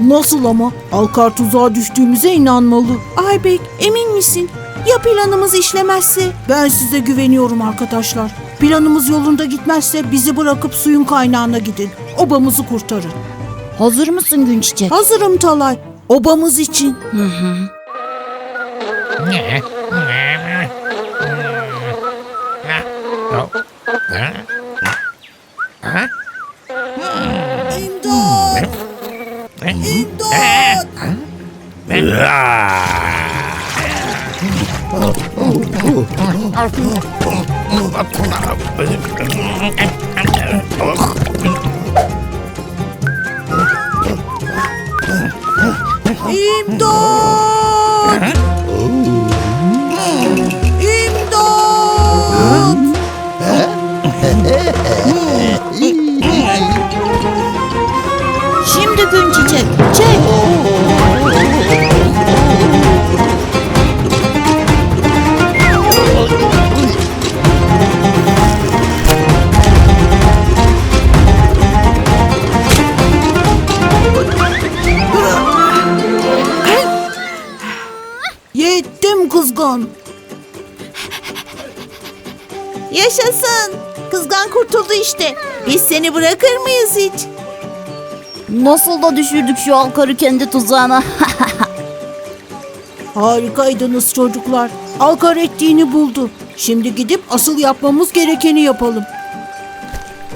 Nasıl ama? Alkar tuzağa düştüğümüze inanmalı. Aybek emin misin? Ya planımız işlemezse? Ben size güveniyorum arkadaşlar. Planımız yolunda gitmezse bizi bırakıp suyun kaynağına gidin. Obamızı kurtarın. Hazır mısın Günçiçek? Hazırım Talay. Obamız için. İmdat! 인도. 어? 네. 인도. Şimdi Günçiçek. Çek. Yettim kızgın. Yaşasın. Kızgan kurtuldu işte. Biz seni bırakır mıyız hiç? Nasıl da düşürdük şu alkarı kendi tuzağına. Harikaydınız çocuklar. Alkar ettiğini buldu. Şimdi gidip asıl yapmamız gerekeni yapalım.